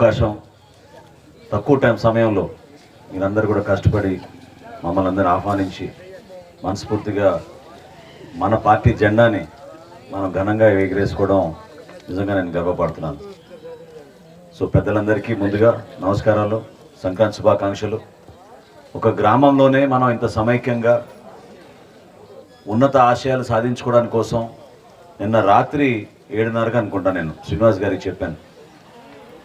అవకాశం తక్కువ టైం సమయంలో మీరందరూ కూడా కష్టపడి మమ్మల్ని అందరూ ఆహ్వానించి మనస్ఫూర్తిగా మన పార్టీ జెండాని మనం ఘనంగా ఎగిరేసుకోవడం నిజంగా నేను గర్వపడుతున్నాను. సో పెద్దలందరికీ ముందుగా నమస్కారాలు సంక్రాంతి శుభాకాంక్షలు. ఒక గ్రామంలోనే మనం ఇంత సమైక్యంగా ఉన్నత ఆశయాలు సాధించుకోవడానికి కోసం నిన్న రాత్రి ఏడున్నరకు అనుకుంటా నేను శ్రీనివాస్ గారికి చెప్పాను.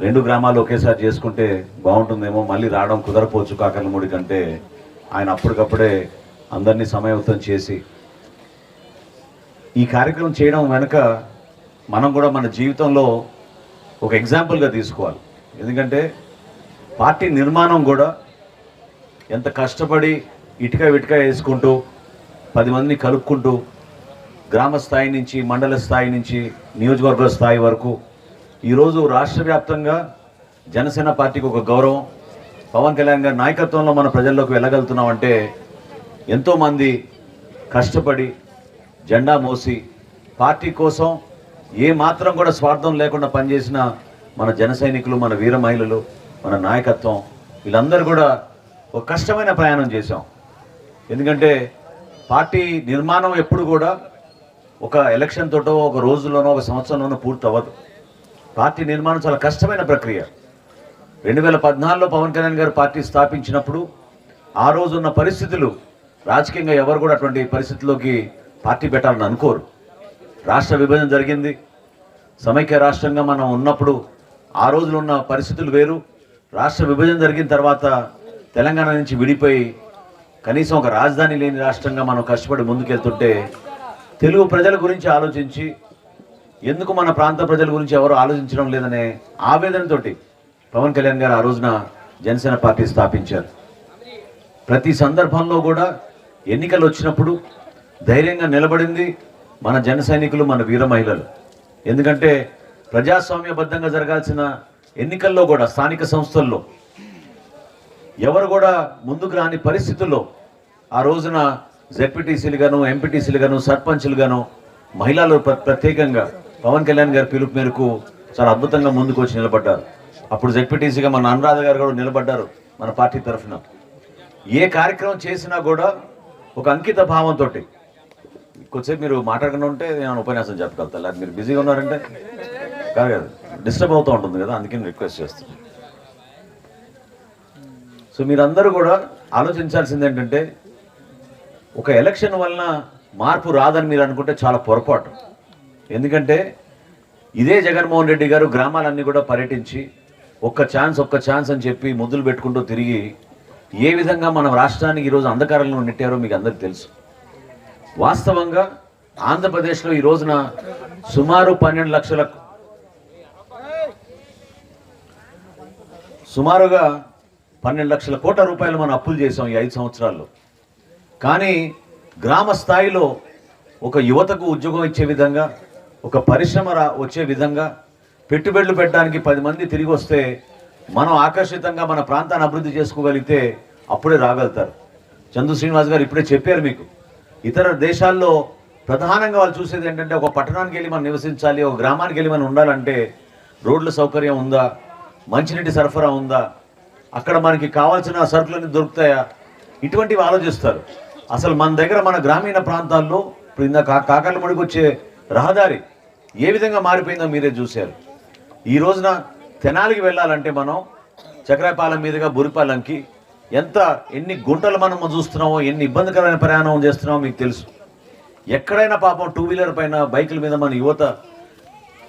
రెండు గ్రామాలు ఒకేసారి చేసుకుంటే బాగుంటుందేమో మళ్ళీ రావడం కుదరపోవచ్చు కాకర్లమూడి కంటే. ఆయన అప్పటికప్పుడే అందరినీ సమయవతం చేసి. ఈ కార్యక్రమం చేయడం వెనుక మనం కూడా మన జీవితంలో ఒక ఎగ్జాంపుల్గా తీసుకోవాలి. ఎందుకంటే పార్టీ నిర్మాణం కూడా ఎంత కష్టపడి ఇటుక విటుక వేసుకుంటూ పది మందిని కలుపుకుంటూ గ్రామ స్థాయి నుంచి మండల స్థాయి నుంచి నియోజకవర్గ స్థాయి వరకు ఈరోజు రాష్ట్ర వ్యాప్తంగా జనసేన పార్టీకి ఒక గౌరవం పవన్ కళ్యాణ్ గారి నాయకత్వంలో మన ప్రజల్లోకి వెళ్ళగలుగుతున్నామంటే ఎంతోమంది కష్టపడి జెండా మోసి పార్టీ కోసం ఏ మాత్రం కూడా స్వార్థం లేకుండా పనిచేసిన మన జన సైనికులు మన వీర మహిళలు మన నాయకత్వం వీళ్ళందరూ కూడా ఒక కష్టమైన ప్రయాణం చేశాం. ఎందుకంటే పార్టీ నిర్మాణం ఎప్పుడు కూడా ఒక ఎలక్షన్ తోటో ఒక రోజులోనో ఒక సంవత్సరంలోనో పూర్తి అవ్వదు పార్టీ నిర్మాణం చాలా కష్టమైన ప్రక్రియ. రెండు వేల పద్నాలుగులో పవన్ కళ్యాణ్ గారు పార్టీ స్థాపించినప్పుడు ఆ రోజు ఉన్న పరిస్థితులు రాజకీయంగా ఎవరు కూడా అటువంటి పరిస్థితుల్లోకి పార్టీ పెట్టాలని అనుకోరు. రాష్ట్ర విభజన జరిగింది. సమైక్య రాష్ట్రంగా మనం ఉన్నప్పుడు ఆ రోజులు ఉన్న పరిస్థితులు వేరు. రాష్ట్ర విభజన జరిగిన తర్వాత తెలంగాణ నుంచి విడిపోయి కనీసం ఒక రాజధాని లేని రాష్ట్రంగా మనం కష్టపడి ముందుకెళ్తుంటే తెలుగు ప్రజల గురించి ఆలోచించి ఎందుకు మన ప్రాంత ప్రజల గురించి ఎవరు ఆలోచించడం లేదనే ఆవేదనతోటి పవన్ కళ్యాణ్ గారు ఆ రోజున జనసేన పార్టీ స్థాపించారు. ప్రతి సందర్భంలో కూడా ఎన్నికలు వచ్చినప్పుడు ధైర్యంగా నిలబడింది మన జన సైనికులు మన వీర మహిళలు. ఎందుకంటే ప్రజాస్వామ్యబద్ధంగా జరగాల్సిన ఎన్నికల్లో కూడా స్థానిక సంస్థల్లో ఎవరు కూడా ముందుకు రాని పరిస్థితుల్లో ఆ రోజున జెడ్పీటీసీలు గాను ఎంపీటీసీలు గాను సర్పంచ్లు గాను మహిళలు ప్ర- ప్రత్యేకంగా పవన్ కళ్యాణ్ గారి పిలుపు మేరకు చాలా అద్భుతంగా ముందుకు వచ్చి నిలబడ్డారు. అప్పుడు జెడ్పీటీసీగా మన అనురాధ గారు కూడా నిలబడ్డారు మన పార్టీ తరఫున. ఏ కార్యక్రమం చేసినా కూడా ఒక అంకిత భావంతో కొద్దిసేపు మీరు మాట్లాడకుండా ఉంటే నేను ఉపన్యాసం చెప్పగలుగుతా లేదా మీరు బిజీగా ఉన్నారంటే కాదు కదా డిస్టర్బ్ అవుతూ ఉంటుంది కదా అందుకని రిక్వెస్ట్ చేస్తున్నాను సో మీరందరూ కూడా ఆలోచించాల్సింది ఏంటంటే ఒక ఎలక్షన్ వలన మార్పు రాదని మీరు అనుకుంటే చాలా పొరపాటు. ఎందుకంటే ఇదే జగన్మోహన్ రెడ్డి గారు గ్రామాలన్నీ కూడా పర్యటించి ఒక్క ఛాన్స్ ఒక్క ఛాన్స్ అని చెప్పి ముద్దులు పెట్టుకుంటూ తిరిగి ఏ విధంగా మన రాష్ట్రానికి ఈరోజు అంధకారంలో నెట్టారో మీకు అందరికీ తెలుసు. వాస్తవంగా ఆంధ్రప్రదేశ్లో ఈ రోజున సుమారు పన్నెండు లక్షల సుమారుగా పన్నెండు లక్షల కోట్ల రూపాయలు మనం అప్పులు చేసాం ఈ ఐదు సంవత్సరాల్లో. కానీ గ్రామ స్థాయిలో ఒక యువతకు ఉద్యోగం ఇచ్చే విధంగా ఒక పరిశ్రమ వచ్చే విధంగా పెట్టుబడులు పెట్టడానికి పది మంది తిరిగి వస్తే మనం ఆకర్షితంగా మన ప్రాంతాన్ని అభివృద్ధి చేసుకోగలిగితే అప్పుడే రాగలుగుతారు. చందు శ్రీనివాస్ గారు ఇప్పుడే చెప్పారు మీకు. ఇతర దేశాల్లో ప్రధానంగా వాళ్ళు చూసేది ఏంటంటే ఒక పట్టణానికి వెళ్ళి మనం నివసించాలి ఒక గ్రామానికి వెళ్ళి మనం ఉండాలంటే రోడ్ల సౌకర్యం ఉందా మంచినీటి సరఫరా ఉందా అక్కడ మనకి కావాల్సిన సరుకులన్నీ దొరుకుతాయా? ఇటువంటివి ఆలోచిస్తారు. అసలు మన దగ్గర మన గ్రామీణ ప్రాంతాల్లో ఇప్పుడు ఇందాక కా- కాకర్లమడికి వచ్చే రహదారి ఏ విధంగా మారిపోయిందో మీరే చూశారు. ఈ రోజున తెనాలికి వెళ్ళాలంటే మనం చక్రాయపాలెం మీదుగా బురిపాలెంకి ఎంత ఎన్ని గుంటలు మనం చూస్తున్నామో ఎన్ని ఇబ్బందికరమైన ప్రయాణం చేస్తున్నామో మీకు తెలుసు. ఎక్కడైనా పాపం టూ వీలర్ పైన బైకుల మీద మన యువత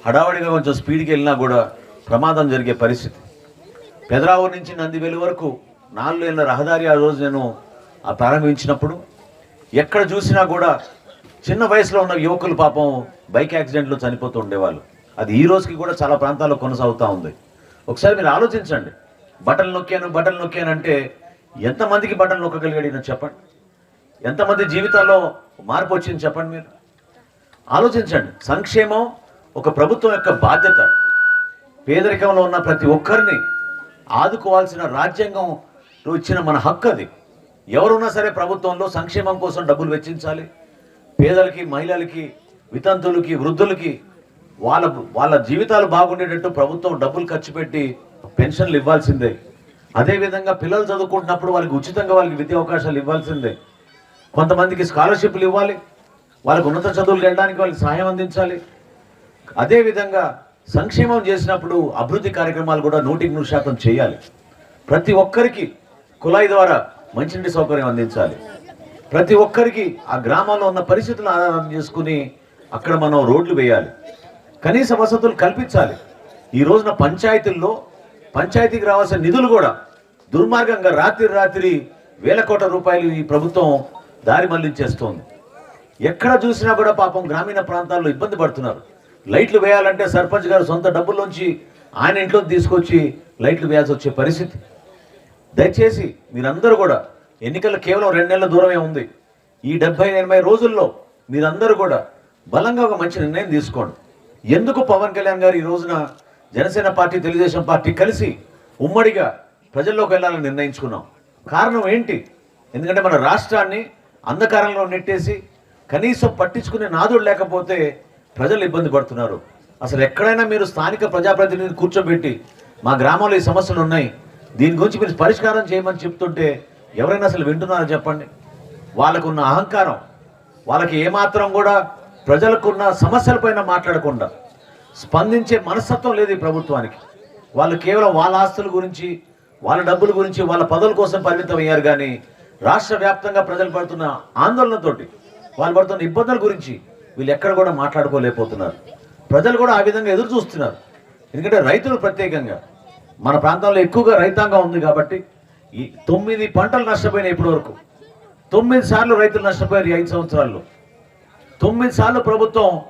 హడావడిగా కొంచెం స్పీడ్కి వెళ్ళినా కూడా ప్రమాదం జరిగే పరిస్థితి. పెదరావూరు నుంచి నందివెలు వరకు నాలుగు ఏళ్ళ రహదారి ఆ రోజు నేను ప్రారంభించినప్పుడు ఎక్కడ చూసినా కూడా చిన్న వయసులో ఉన్న యువకులు పాపం బైక్ యాక్సిడెంట్లో చనిపోతూ ఉండేవాళ్ళు. అది ఈ రోజుకి కూడా చాలా ప్రాంతాల్లో కొనసాగుతూ ఉంది. ఒకసారి మీరు ఆలోచించండి. బటన్ నొక్కాను బటన్ నొక్కాను అంటే ఎంతమందికి బటన్ నొక్కగలిగాడు చెప్పండి. ఎంతమంది జీవితాల్లో మార్పు వచ్చింది చెప్పండి మీరు. ఆలోచించండి. సంక్షేమం ఒక ప్రభుత్వం యొక్క బాధ్యత. పేదరికంలో ఉన్న ప్రతి ఒక్కరిని ఆదుకోవాల్సిన రాజ్యాంగం ఇచ్చిన మన హక్కు అది. ఎవరున్నా సరే ప్రభుత్వంలో సంక్షేమం కోసం డబ్బులు వెచ్చించాలి. పేదలకి మహిళలకి వితంతులకి వృద్ధులకి వాళ్ళ వాళ్ళ జీవితాలు బాగుండేటట్టు ప్రభుత్వం డబ్బులు ఖర్చు పెట్టి పెన్షన్లు ఇవ్వాల్సిందే. అదేవిధంగా పిల్లలు చదువుకుంటున్నప్పుడు వాళ్ళకి ఉచితంగా వాళ్ళకి విద్యా అవకాశాలు ఇవ్వాల్సిందే. కొంతమందికి స్కాలర్షిప్లు ఇవ్వాలి. వాళ్ళకు ఉన్నత చదువులు వెళ్ళడానికి వాళ్ళకి సహాయం అందించాలి. అదేవిధంగా సంక్షేమం చేసినప్పుడు అభివృద్ధి కార్యక్రమాలు కూడా నూటికి నూరు శాతం చేయాలి. ప్రతి ఒక్కరికి కుళాయి ద్వారా మంచినీటి సౌకర్యం అందించాలి. ప్రతి ఒక్కరికి ఆ గ్రామంలో ఉన్న పరిస్థితులను ఆధారం చేసుకుని అక్కడ మనం రోడ్లు వేయాలి. కనీస వసతులు కల్పించాలి. ఈ రోజున పంచాయతీల్లో పంచాయతీకి రావాల్సిన నిధులు కూడా దుర్మార్గంగా రాత్రి రాత్రి వేల కోట్ల రూపాయలు ఈ ప్రభుత్వం దారి మళ్ళించేస్తోంది. ఎక్కడ చూసినా కూడా పాపం గ్రామీణ ప్రాంతాల్లో ఇబ్బంది పడుతున్నారు. లైట్లు వేయాలంటే సర్పంచ్ గారు సొంత డబ్బుల్లోంచి ఆయన ఇంట్లో తీసుకొచ్చి లైట్లు వేయాల్సి వచ్చే పరిస్థితి. దయచేసి మీరందరూ కూడా ఎన్నికలు కేవలం రెండు నెలల దూరమే ఉంది. ఈ డెబ్బై ఎనభై రోజుల్లో మీరందరూ కూడా బలంగా ఒక మంచి నిర్ణయం తీసుకోండి. ఎందుకు పవన్ కళ్యాణ్ గారు ఈ రోజున జనసేన పార్టీ తెలుగుదేశం పార్టీ కలిసి ఉమ్మడిగా ప్రజల్లోకి వెళ్ళాలని నిర్ణయించుకున్నాం? కారణం ఏంటి? ఎందుకంటే మన రాష్ట్రాన్ని అంధకారంలో నెట్టేసి కనీసం పట్టించుకునే నాదుడు లేకపోతే ప్రజలు ఇబ్బంది పడుతున్నారు. అసలు ఎక్కడైనా మీరు స్థానిక ప్రజాప్రతినిధిని కూర్చోబెట్టి మా గ్రామంలో ఈ సమస్యలు ఉన్నాయి దీని గురించి మీరు పరిష్కారం చేయమని చెప్తుంటే ఎవరైనా అసలు వింటున్నారో చెప్పండి. వాళ్ళకున్న అహంకారం వాళ్ళకి ఏమాత్రం కూడా ప్రజలకున్న సమస్యలపైన మాట్లాడకుండా స్పందించే మనస్తత్వం లేదు ఈ ప్రభుత్వానికి. వాళ్ళు కేవలం వాళ్ళ ఆస్తుల గురించి వాళ్ళ డబ్బుల గురించి వాళ్ళ పదవుల కోసం పరిమితం అయ్యారు కానీ రాష్ట్ర వ్యాప్తంగా ప్రజలు పడుతున్న ఆందోళనతోటి వాళ్ళు పడుతున్న ఇబ్బందుల గురించి వీళ్ళు ఎక్కడ కూడా మాట్లాడుకోలేకపోతున్నారు. ప్రజలు కూడా ఆ విధంగా ఎదురు చూస్తున్నారు ఎందుకంటే రైతులు ప్రత్యేకంగా మన ప్రాంతంలో ఎక్కువగా రైతాంగం ఉంది కాబట్టి ఈ తొమ్మిది పంటలు నష్టపోయినాయి ఇప్పటి వరకు తొమ్మిది సార్లు రైతులు నష్టపోయారు ఐదు సంవత్సరాల్లో. తొమ్మిది సార్లు ప్రభుత్వం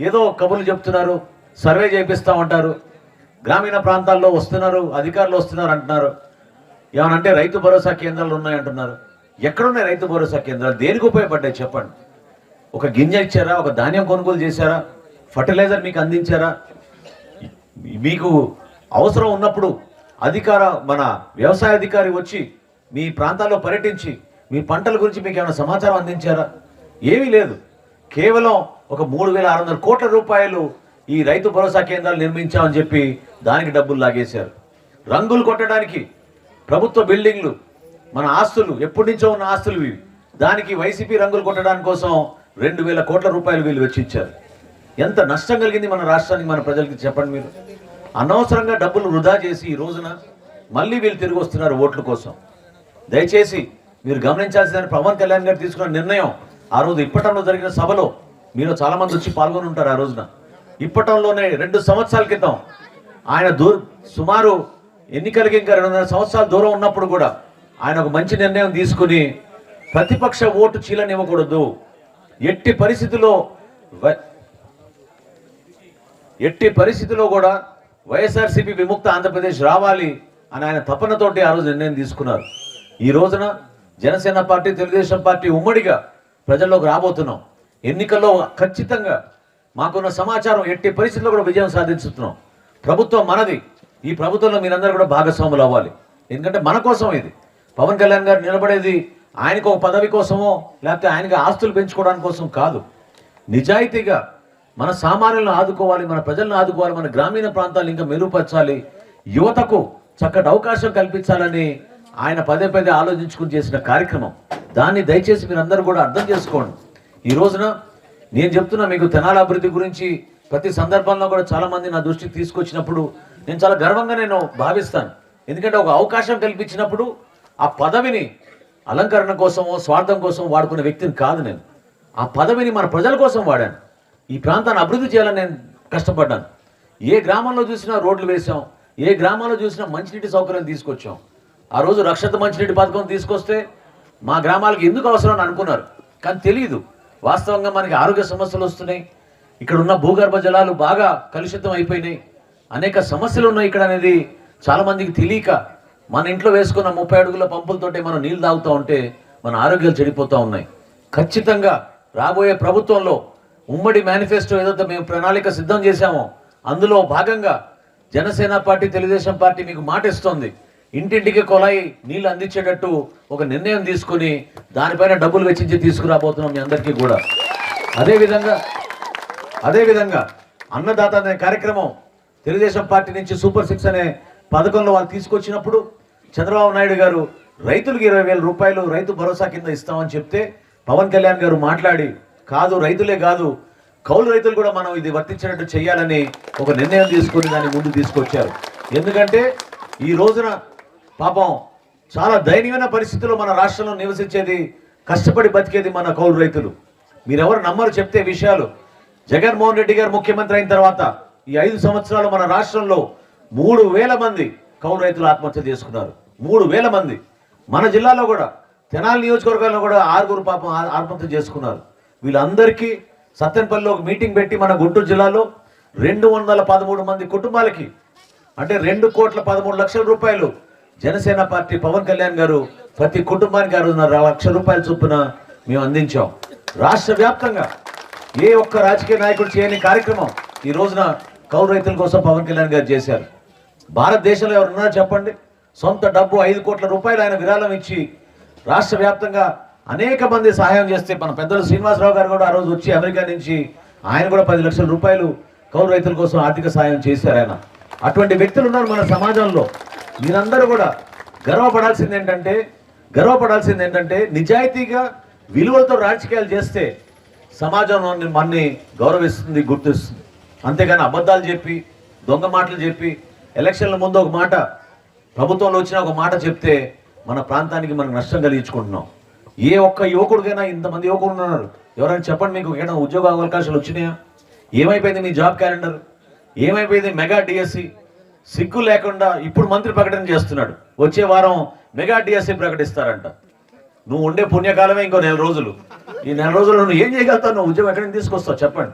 ఏదో కబుర్లు చెప్తున్నారు సర్వే చేపిస్తామంటారు గ్రామీణ ప్రాంతాల్లో వస్తున్నారు అధికారులు వస్తున్నారు అంటున్నారు. ఏమనంటే రైతు భరోసా కేంద్రాలు ఉన్నాయంటున్నారు ఎక్కడున్నాయి రైతు భరోసా కేంద్రాలు? దేనికి ఉపయోగపడ్డాయి చెప్పండి. ఒక గింజ ఇచ్చారా? ఒక ధాన్యం కొనుగోలు చేశారా? ఫర్టిలైజర్ మీకు అందించారా? మీకు అవసరం ఉన్నప్పుడు అధికార మన వ్యవసాయ అధికారి వచ్చి మీ ప్రాంతాల్లో పర్యటించి మీ పంటల గురించి మీకు ఏమైనా సమాచారం అందించారా? ఏమీ లేదు. కేవలం ఒక మూడు వేల ఆరు వందల కోట్ల రూపాయలు ఈ రైతు భరోసా కేంద్రాలు నిర్మించామని చెప్పి దానికి డబ్బులు లాగేశారు. రంగులు కొట్టడానికి ప్రభుత్వ బిల్డింగ్లు మన ఆస్తులు ఎప్పటి నుంచో ఉన్న ఆస్తులు ఇవి. దానికి వైసీపీ రంగులు కొట్టడానికి కోసం రెండు వేల కోట్ల రూపాయలు వీళ్ళు వెచ్చించారు. ఎంత నష్టం కలిగింది మన రాష్ట్రానికి మన ప్రజలకి చెప్పండి మీరు? అనవసరంగా డబ్బులు వృధా చేసి ఈ రోజున మళ్ళీ వీళ్ళు తిరిగి వస్తున్నారు ఓట్ల కోసం. దయచేసి మీరు గమనించాల్సిన పవన్ కళ్యాణ్ గారు తీసుకున్న నిర్ణయం ఆ రోజు ఇప్పటంలో జరిగిన సభలో మీరు చాలామంది వచ్చి పాల్గొని ఉంటారు ఆ రోజున. ఇప్పటంలోనే రెండు సంవత్సరాల క్రితం ఆయన దూర సుమారు ఎన్నికలకి ఇంకా రెండున్నర సంవత్సరాలు దూరం ఉన్నప్పుడు కూడా ఆయన ఒక మంచి నిర్ణయం తీసుకుని ప్రతిపక్ష ఓటు చీలనివ్వకూడదు. ఎట్టి పరిస్థితిలో వ- ఎట్టి పరిస్థితిలో కూడా వైఎస్ఆర్సీపీ విముక్త ఆంధ్రప్రదేశ్ రావాలి అని ఆయన తపనతోటి ఆ రోజు నిర్ణయం తీసుకున్నారు. ఈ రోజున జనసేన పార్టీ తెలుగుదేశం పార్టీ ఉమ్మడిగా ప్రజల్లోకి రాబోతున్నాం. ఎన్నికల్లో ఖచ్చితంగా మాకున్న సమాచారం ఎట్టి పరిస్థితుల్లో కూడా విజయం సాధించుతున్నాం. ప్రభుత్వం మనది. ఈ ప్రభుత్వంలో మీరందరూ కూడా భాగస్వాములు అవ్వాలి. ఎందుకంటే మన కోసం ఇది. పవన్ కళ్యాణ్ గారు నిలబడేది ఆయనకు ఒక పదవి కోసమో లేకపోతే ఆయనకి ఆస్తులు పెంచుకోవడానికి కోసం కాదు. నిజాయితీగా మన సామాన్యులను ఆదుకోవాలి మన ప్రజలను ఆదుకోవాలి మన గ్రామీణ ప్రాంతాలు ఇంకా మెరుగుపరచాలి. యువతకు చక్కటి అవకాశం కల్పించాలని ఆయన పదే పదే ఆలోచించుకుని చేసిన కార్యక్రమం. దాన్ని దయచేసి మీరు అందరూ కూడా అర్థం చేసుకోండి. ఈ రోజున నేను చెప్తున్నా మీకు తెనాల అభివృద్ధి గురించి ప్రతి సందర్భంలో కూడా చాలామంది నా దృష్టికి తీసుకొచ్చినప్పుడు నేను చాలా గర్వంగా నేను భావిస్తాను. ఎందుకంటే ఒక అవకాశం కల్పించినప్పుడు ఆ పదవిని అలంకరణ కోసమో స్వార్థం కోసం వాడుకునే వ్యక్తిని కాదు నేను. ఆ పదవిని మన ప్రజల కోసం వాడాను. ఈ ప్రాంతాన్ని అభివృద్ధి చేయాలని నేను కష్టపడ్డాను. ఏ గ్రామంలో చూసినా రోడ్లు వేసాం ఏ గ్రామంలో చూసినా మంచినీటి సౌకర్యం తీసుకొచ్చాం. ఆ రోజు రక్షత మంచినీటి పథకం తీసుకొస్తే మా గ్రామాలకు ఎందుకు అవసరం అని అనుకున్నారు. కానీ తెలియదు వాస్తవంగా మనకి ఆరోగ్య సమస్యలు వస్తున్నాయి. ఇక్కడ ఉన్న భూగర్భ జలాలు బాగా కలుషితం అయిపోయినాయి. అనేక సమస్యలు ఉన్నాయి ఇక్కడ అనేది చాలామందికి తెలియక మన ఇంట్లో వేసుకున్న ముప్పై అడుగుల పంపులతోటే మనం నీళ్ళు తాగుతూ ఉంటే మన ఆరోగ్యాలు చెడిపోతూ ఉన్నాయి. ఖచ్చితంగా రాబోయే ప్రభుత్వంలో ఉమ్మడి మేనిఫెస్టో ఏదైతే మేము ప్రణాళిక సిద్ధం చేశామో అందులో భాగంగా జనసేన పార్టీ తెలుగుదేశం పార్టీ మీకు మాట ఇస్తోంది ఇంటింటికి కొలాయి నీళ్ళు అందించేటట్టు ఒక నిర్ణయం తీసుకుని దానిపైన డబ్బులు వెచ్చించి తీసుకురాబోతున్నాం మీ అందరికీ కూడా. అదేవిధంగా అదేవిధంగా అన్నదాత అనే కార్యక్రమం తెలుగుదేశం పార్టీ నుంచి సూపర్ సిక్స్ అనే పథకంలో వాళ్ళు తీసుకొచ్చినప్పుడు చంద్రబాబు నాయుడు గారు రైతులకు ఇరవై వేల రూపాయలు రైతు భరోసా కింద ఇస్తామని చెప్తే పవన్ కళ్యాణ్ గారు మాట్లాడి కాదు రైతులే కాదు. కౌలు రైతులు కూడా మనం ఇది వర్తించినట్టు చేయాలని ఒక నిర్ణయం తీసుకుని దాన్ని ముందు తీసుకొచ్చారు. ఎందుకంటే ఈ రోజున పాపం చాలా దయనీయమైన పరిస్థితుల్లో మన రాష్ట్రంలో నివసించేది కష్టపడి బతికేది మన కౌలు రైతులు. మీరెవరు నమ్మరు చెప్తే విషయాలు. జగన్మోహన్ రెడ్డి గారు ముఖ్యమంత్రి అయిన తర్వాత ఈ ఐదు సంవత్సరాలు మన రాష్ట్రంలో మూడు వేల మంది కౌలు రైతులు ఆత్మహత్య చేసుకున్నారు. మూడు వేల మంది. మన జిల్లాలో కూడా తెనాలి నియోజకవర్గాల్లో కూడా ఆరుగురు పాపం ఆత్మహత్య చేసుకున్నారు. వీళ్ళందరికీ సత్తెనపల్లిలో ఒక మీటింగ్ పెట్టి మన గుంటూరు జిల్లాలో రెండు వందల పదమూడు మంది కుటుంబాలకి అంటే రెండు కోట్ల పదమూడు లక్షల రూపాయలు జనసేన పార్టీ పవన్ కళ్యాణ్ గారు ప్రతి కుటుంబానికి ఆరున్నర లక్షల రూపాయల చొప్పున మేము అందించాం. రాష్ట్ర వ్యాప్తంగా ఏ ఒక్క రాజకీయ నాయకుడు చేయని కార్యక్రమం ఈ రోజున కౌలు రైతుల కోసం పవన్ కళ్యాణ్ గారు చేశారు. భారతదేశంలో ఎవరున్నారో చెప్పండి. సొంత డబ్బు ఐదు కోట్ల రూపాయలు ఆయన విరాళం ఇచ్చి రాష్ట్ర వ్యాప్తంగా అనేక మంది సహాయం చేస్తే మన పెద్దలు శ్రీనివాసరావు గారు కూడా ఆ రోజు వచ్చి అమెరికా నుంచి ఆయన కూడా పది లక్షల రూపాయలు కౌలు రైతుల కోసం ఆర్థిక సహాయం చేశారు ఆయన. అటువంటి వ్యక్తులు ఉన్నారు మన సమాజంలో. మీరందరూ కూడా గర్వపడాల్సింది ఏంటంటే గర్వపడాల్సింది ఏంటంటే నిజాయితీగా విలువలతో రాజకీయాలు చేస్తే సమాజం మనని గౌరవిస్తుంది గుర్తిస్తుంది. అంతేగాని అబద్ధాలు చెప్పి దొంగ మాటలు చెప్పి ఎలక్షన్ల ముందు ఒక మాట ప్రభుత్వంలో వచ్చిన ఒక మాట చెప్తే మన ప్రాంతానికి మనకు నష్టం కలిగించుకుంటున్నాం. ఏ ఒక్క యువకుడికైనా ఇంతమంది యువకుడు ఉన్నారు. ఎవరైనా చెప్పండి మీకు ఏదైనా ఉద్యోగ అవకాశాలు వచ్చినాయా? ఏమైపోయింది మీ జాబ్ క్యాలెండర్? ఏమైపోయింది మెగా డిఎస్సి? సిగ్గు లేకుండా ఇప్పుడు మంత్రి ప్రకటన చేస్తున్నాడు. వచ్చే వారం మెగా డిఎస్సి ప్రకటిస్తారంట. నువ్వు ఉండే పుణ్యకాలమే ఇంకో నెల రోజులు. ఈ నెల రోజులు నువ్వు ఏం చేయగలుగుతావు? నువ్వు ఉద్యోగం ఎక్కడి నుంచి తీసుకొస్తావు? చెప్పండి.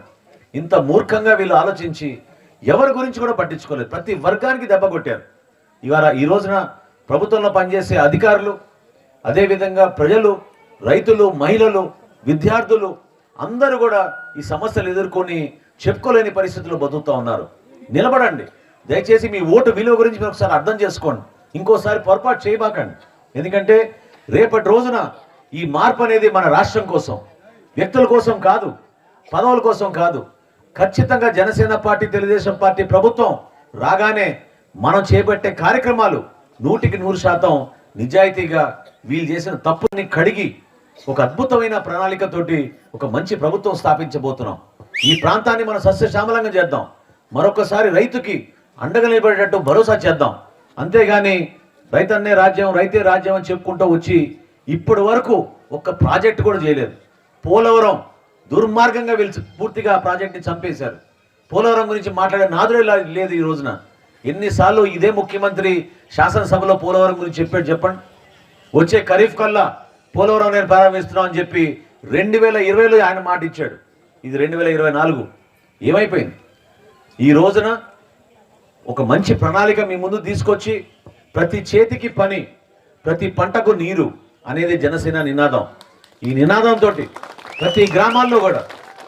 ఇంత మూర్ఖంగా వీళ్ళు ఆలోచించి ఎవరి గురించి కూడా పట్టించుకోలేదు. ప్రతి వర్గానికి దెబ్బ కొట్టారు. ఇవాళ ఈ రోజున ప్రభుత్వంలో పనిచేసే అధికారులు అదేవిధంగా ప్రజలు రైతులు మహిళలు విద్యార్థులు అందరూ కూడా ఈ సమస్యలు ఎదుర్కొని చెప్పుకోలేని పరిస్థితుల్లో బతుకుతూ ఉన్నారు. నిలబడండి. దయచేసి మీ ఓటు విలువ గురించి మీరు ఒకసారి అర్థం చేసుకోండి. ఇంకోసారి పొరపాటు చేయబాకండి. ఎందుకంటే రేపటి రోజున ఈ మార్పు అనేది మన రాష్ట్రం కోసం వ్యక్తుల కోసం కాదు పదవుల కోసం కాదు. ఖచ్చితంగా జనసేన పార్టీ తెలుగుదేశం పార్టీ ప్రభుత్వం రాగానే మనం చేపట్టే కార్యక్రమాలు నూటికి నూరు శాతం నిజాయితీగా వీళ్ళు చేసిన తప్పుని కడిగి ఒక అద్భుతమైన ప్రణాళికతోటి ఒక మంచి ప్రభుత్వం స్థాపించబోతున్నాం. ఈ ప్రాంతాన్ని మనం సస్యశ్యామలంగా చేద్దాం. మరొకసారి రైతుకి అండగా నిలబడేటట్టు భరోసా చేద్దాం. అంతేగాని రైతన్నే రాజ్యం రైతే రాజ్యం అని చెప్పుకుంటూ వచ్చి ఇప్పటి వరకు ఒక్క ప్రాజెక్ట్ కూడా చేయలేదు. పోలవరం దుర్మార్గంగా వీళ్ళు పూర్తిగా ఆ ప్రాజెక్ట్ని చంపేశారు. పోలవరం గురించి మాట్లాడే నాదుడే లేదు ఈ రోజున. ఎన్నిసార్లు ఇదే ముఖ్యమంత్రి శాసనసభలో పోలవరం గురించి చెప్పాడు చెప్పండి. వచ్చే ఖరీఫ్ కల్లా పోలవరం నేను ప్రారంభిస్తున్నాం అని చెప్పి రెండు వేల ఇరవైలో ఆయన మాట ఇచ్చాడు. ఇది రెండు వేల ఇరవై నాలుగు. ఏమైపోయింది? ఈ రోజున ఒక మంచి ప్రణాళిక మీ ముందు తీసుకొచ్చి ప్రతి చేతికి పని ప్రతి పంటకు నీరు అనేది జనసేన నినాదం. ఈ నినాదంతో ప్రతి గ్రామాల్లో కూడా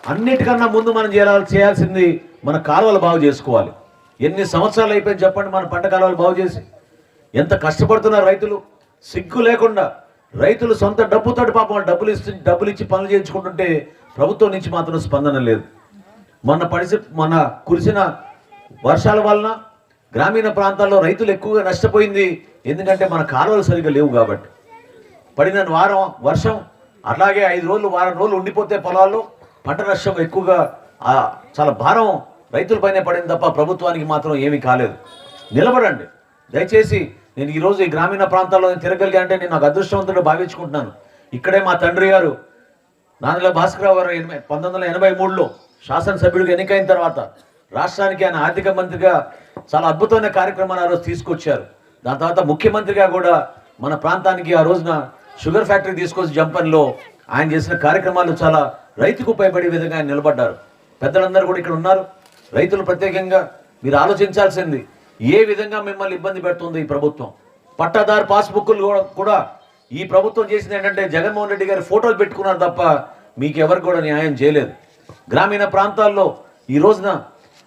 అన్నిటికన్నా ముందు మనం చేయాలి చేయాల్సింది మన కాలువలు బాగు చేసుకోవాలి. ఎన్ని సంవత్సరాలు అయిపోయింది చెప్పండి మన పంట కాలువలు బాగు చేసి? ఎంత కష్టపడుతున్నారు రైతులు? సిగ్గు లేకుండా రైతులు సొంత డబ్బుతో పాపం డబ్బులు ఇచ్చి డబ్బులు ఇచ్చి పనులు చేయించుకుంటుంటే ప్రభుత్వం నుంచి మాత్రం స్పందన లేదు. మొన్న పడిసి మొన్న కురిసిన వర్షాల వలన గ్రామీణ ప్రాంతాల్లో రైతులు ఎక్కువగా నష్టపోయింది. ఎందుకంటే మన కాలువలు సరిగ్గా లేవు కాబట్టి. పడిన వారం వర్షం అలాగే ఐదు రోజులు వారం రోజులు ఉండిపోతే పొలాల్లో పంట నష్టం ఎక్కువగా చాలా భారం రైతులపైనే పడింది తప్ప ప్రభుత్వానికి మాత్రం ఏమీ కాలేదు. నిలబడండి. దయచేసి నేను ఈరోజు ఈ గ్రామీణ ప్రాంతాల్లో నేను తిరగలిగా అంటే నేను నాకు అదృష్టవంతుడు భావించుకుంటున్నాను. ఇక్కడే మా తండ్రి గారు నాన్నల భాస్కరరావు గారు ఎనభై పంతొమ్మిది వందల ఎనభై మూడులో శాసనసభ్యుడిగా ఎన్నికైన తర్వాత రాష్ట్రానికి ఆయన ఆర్థిక మంత్రిగా చాలా అద్భుతమైన కార్యక్రమాలు ఆ రోజు తీసుకొచ్చారు. దాని తర్వాత ముఖ్యమంత్రిగా కూడా మన ప్రాంతానికి ఆ రోజున షుగర్ ఫ్యాక్టరీ తీసుకొచ్చి జంపన్లో ఆయన చేసిన కార్యక్రమాలు చాలా రైతుకు ఉపయోగపడే విధంగా ఆయన నిలబడ్డారు. పెద్దలందరూ కూడా ఇక్కడ ఉన్నారు. రైతులు ప్రత్యేకంగా మీరు ఆలోచించాల్సింది ఏ విధంగా మిమ్మల్ని ఇబ్బంది పెడుతుంది ఈ ప్రభుత్వం? పట్టాదారు పాస్బుక్లు కూడా- ఈ ప్రభుత్వం చేసింది ఏంటంటే జగన్మోహన్ రెడ్డి గారి ఫోటోలు పెట్టుకున్నారు తప్ప మీకు ఎవరు కూడా న్యాయం చేయలేదు. గ్రామీణ ప్రాంతాల్లో ఈ రోజున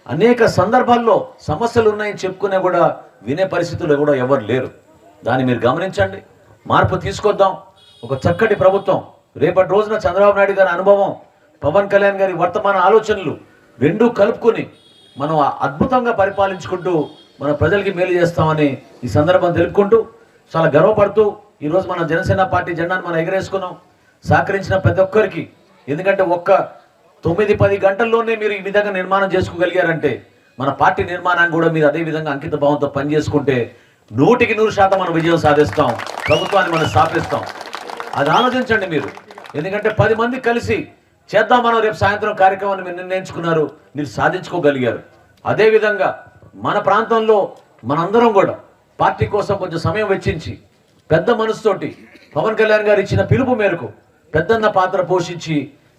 అనేక సందర్భాల్లో సమస్యలు ఉన్నాయని చెప్పుకునే కూడా వినే పరిస్థితుల్లో కూడా ఎవరు లేరు. దాన్ని మీరు గమనించండి. మార్పు తీసుకొద్దాం. ఒక చక్కటి ప్రభుత్వం. రేపటి రోజున చంద్రబాబు నాయుడు గారి అనుభవం పవన్ కళ్యాణ్ గారి వర్తమాన ఆలోచనలు రెండూ కలుపుకొని మనం అద్భుతంగా పరిపాలించుకుంటూ మన ప్రజలకి మేలు చేస్తామని ఈ సందర్భం తెలుపుకుంటూ చాలా గర్వపడుతూ ఈరోజు మన జనసేన పార్టీ జెండాను మనం ఎగరేసుకున్నాం. సహకరించిన ప్రతి ఒక్కరికి. ఎందుకంటే ఒక్క తొమ్మిది పది గంటల్లోనే మీరు ఈ విధంగా నిర్మాణం చేసుకోగలిగారంటే మన పార్టీ నిర్మాణాన్ని కూడా మీరు అదే విధంగా అంకిత భావంతో పనిచేసుకుంటే నూటికి నూరు శాతం మనం విజయం సాధిస్తాం. ప్రభుత్వాన్ని మనం స్థాపిస్తాం. అది ఆలోచించండి మీరు. ఎందుకంటే పది మంది కలిసి చేద్దాం మనం రేపు సాయంత్రం కార్యక్రమాన్ని మీరు నిర్ణయించుకున్నారు మీరు సాధించుకోగలిగారు. అదేవిధంగా మన ప్రాంతంలో మనందరం కూడా పార్టీ కోసం కొంచెం సమయం వెచ్చించి పెద్ద మనసుతోటి పవన్ కళ్యాణ్ గారు ఇచ్చిన పిలుపు మేరకు పెద్దన్న పాత్ర పోషించి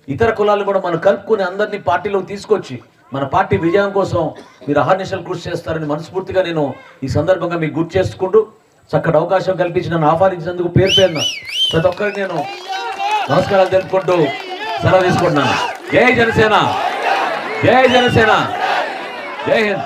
ఇతర కులాలు కూడా మనం కలుపుకొని అందరినీ పార్టీలోకి తీసుకొచ్చి మన పార్టీ విజయం కోసం మీరు అహర్నిశలు కృషి చేస్తారని మనస్ఫూర్తిగా నేను ఈ సందర్భంగా మీకు గుర్తు చేసుకుంటూ చక్కటి అవకాశం కల్పించి నన్ను ఆహ్వానించినందుకు పేరు పేరున ప్రతి ఒక్కరికి నేను నమస్కారాలు తెలుపుకుంటూ సెలవు తీసుకుంటున్నాను. జై జనసేన! జై జనసేన! జై హింద్!